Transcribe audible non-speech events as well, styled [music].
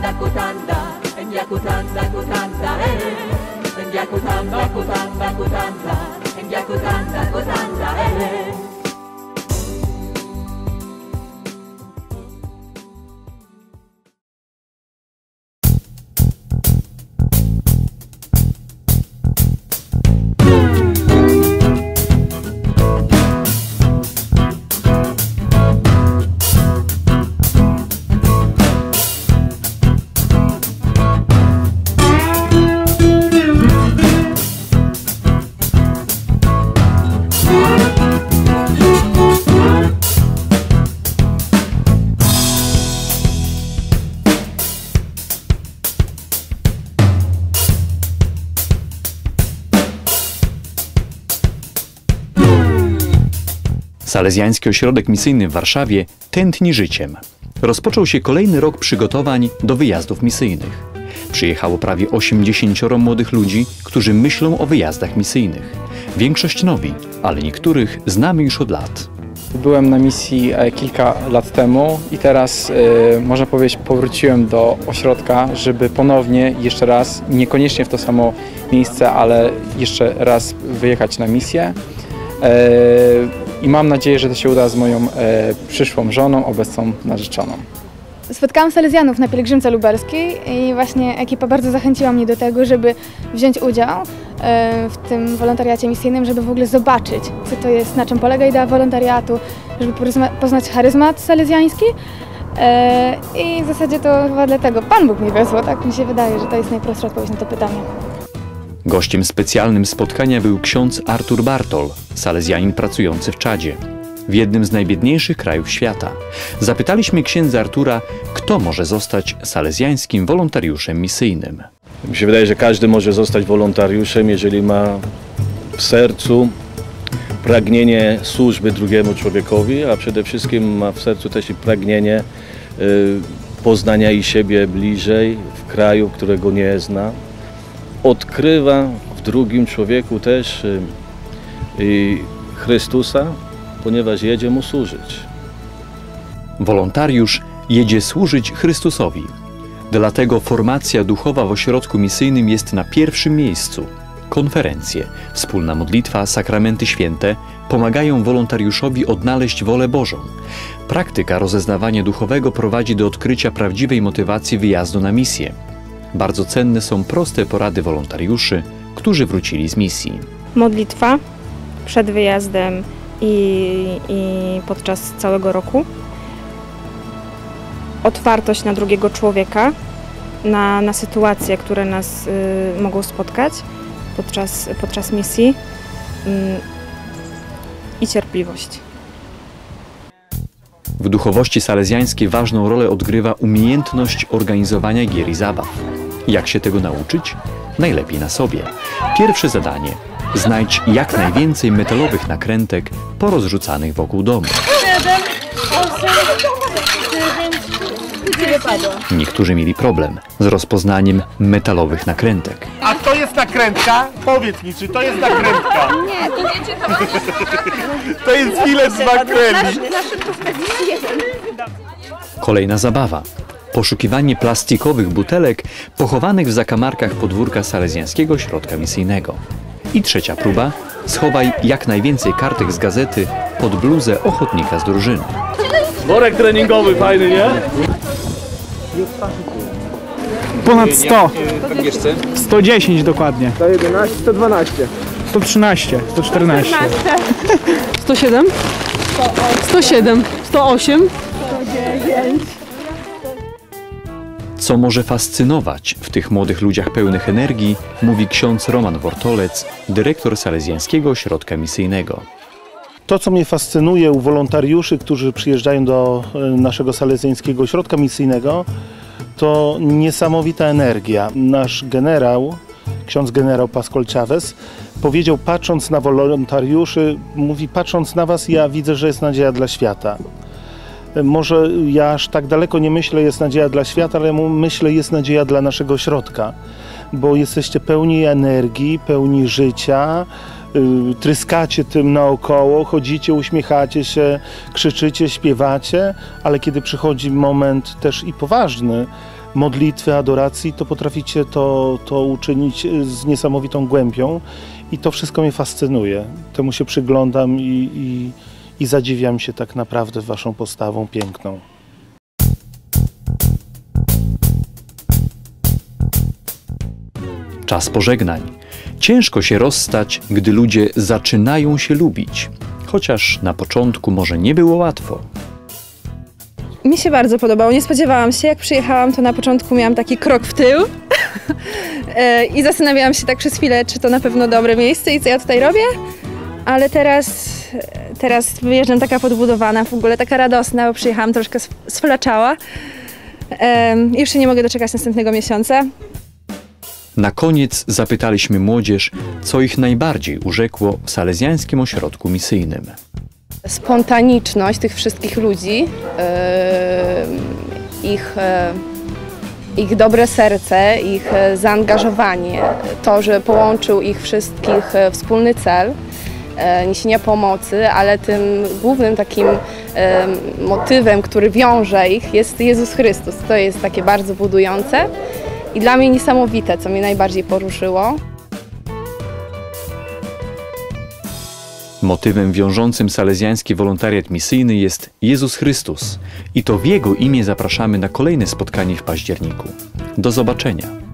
kutanda kutanda Endia kutanda kutanda eh. Endia kutanda kutanda kutanda Endia kutanda kutanda Salezjański Ośrodek Misyjny w Warszawie tętni życiem. Rozpoczął się kolejny rok przygotowań do wyjazdów misyjnych. Przyjechało prawie 80 młodych ludzi, którzy myślą o wyjazdach misyjnych. Większość nowi, ale niektórych znamy już od lat. Byłem na misji e, kilka lat temu i teraz, e, można powiedzieć, powróciłem do ośrodka, żeby ponownie, jeszcze raz, niekoniecznie w to samo miejsce, ale jeszcze raz wyjechać na misję. I mam nadzieję, że to się uda z moją e, przyszłą żoną, obecną narzeczoną. Spotkałam Salezjanów na pielgrzymce lubelskiej i właśnie ekipa bardzo zachęciła mnie do tego, żeby wziąć udział e, w tym wolontariacie misyjnym, żeby w ogóle zobaczyć, co to jest, na czym polega idea wolontariatu, żeby poznać charyzmat salezjański. E, I w zasadzie to chyba dlatego Pan Bóg mnie wezwał, tak mi się wydaje, że to jest najprostsza odpowiedź na to pytanie. Gościem specjalnym spotkania był ksiądz Artur Bartol, salezjanin pracujący w Czadzie, w jednym z najbiedniejszych krajów świata. Zapytaliśmy księdza Artura, kto może zostać salezjańskim wolontariuszem misyjnym. Mi się wydaje, że każdy może zostać wolontariuszem, jeżeli ma w sercu pragnienie służby drugiemu człowiekowi, a przede wszystkim ma w sercu też i pragnienie y, poznania i siebie bliżej w kraju, którego nie zna. Odkrywa w drugim człowieku też y, y, Chrystusa, ponieważ jedzie mu służyć. Wolontariusz jedzie służyć Chrystusowi. Dlatego formacja duchowa w ośrodku misyjnym jest na pierwszym miejscu. Konferencje, wspólna modlitwa, sakramenty święte pomagają wolontariuszowi odnaleźć wolę Bożą. Praktyka rozeznawania duchowego prowadzi do odkrycia prawdziwej motywacji wyjazdu na misję. Bardzo cenne są proste porady wolontariuszy, którzy wrócili z misji. modlitwa przed wyjazdem i, i podczas całego roku. Otwartość na drugiego człowieka, na, na sytuacje, które nas y, mogą spotkać podczas, podczas misji mm, i cierpliwość. W duchowości salezjańskiej ważną rolę odgrywa umiejętność organizowania gier i zabaw. Jak się tego nauczyć? Najlepiej na sobie. Pierwsze zadanie. Znajdź jak najwięcej metalowych nakrętek porozrzucanych wokół domu. Niektórzy mieli problem z rozpoznaniem metalowych nakrętek. A to jest nakrętka? Powiedz mi, czy to jest nakrętka? Nie, to wiecie, to... to jest filet z makreli. Kolejna zabawa. Poszukiwanie plastikowych butelek pochowanych w zakamarkach podwórka Salezjańskiego Środka Misyjnego. I trzecia próba. Schowaj jak najwięcej kartek z gazety pod bluzę ochotnika z drużyny. Worek treningowy fajny, nie? Ponad 100. 110 dokładnie. 111, 112. 113, 114. 107, 107, 108, Co może fascynować w tych młodych ludziach pełnych energii, mówi ksiądz Roman Wortolec, dyrektor Salezjańskiego Ośrodka Misyjnego. To, co mnie fascynuje u wolontariuszy, którzy przyjeżdżają do e, naszego salezjańskiego ośrodka misyjnego, to niesamowita energia. Nasz generał, ksiądz generał Pascual Chavez, powiedział, patrząc na wolontariuszy, mówi, patrząc na was, ja widzę, że jest nadzieja dla świata. Może ja aż tak daleko nie myślę, jest nadzieja dla świata, ale myślę, jest nadzieja dla naszego ośrodka, bo jesteście pełni energii, pełni życia, y, tryskacie tym naokoło, chodzicie, uśmiechacie się, krzyczycie, śpiewacie, ale kiedy przychodzi moment też i poważny, modlitwy, adoracji, to potraficie to, to uczynić z niesamowitą głębią i to wszystko mnie fascynuje. Temu się przyglądam i, i, i zadziwiam się tak naprawdę waszą postawą piękną. Czas pożegnań. Ciężko się rozstać, gdy ludzie zaczynają się lubić. Chociaż na początku może nie było łatwo. Mi się bardzo podobało. Nie spodziewałam się. Jak przyjechałam, to na początku miałam taki krok w tył [laughs] E, i zastanawiałam się tak przez chwilę, czy to na pewno dobre miejsce i co ja tutaj robię. Ale teraz, teraz wyjeżdżam taka podbudowana, w ogóle taka radosna, bo przyjechałam troszkę sf- sflaczała. E, Już się nie mogę doczekać następnego miesiąca. Na koniec zapytaliśmy młodzież, co ich najbardziej urzekło w salezjańskim ośrodku misyjnym. spontaniczność tych wszystkich ludzi, e, ich, e, ich dobre serce, ich e, zaangażowanie, to, że połączył ich wszystkich e, wspólny cel niesienia pomocy, ale tym głównym takim e, motywem, który wiąże ich jest Jezus Chrystus. To jest takie bardzo budujące i dla mnie niesamowite, co mnie najbardziej poruszyło. Motywem wiążącym salezjański wolontariat misyjny jest Jezus Chrystus i to w Jego imię zapraszamy na kolejne spotkanie w październiku. Do zobaczenia.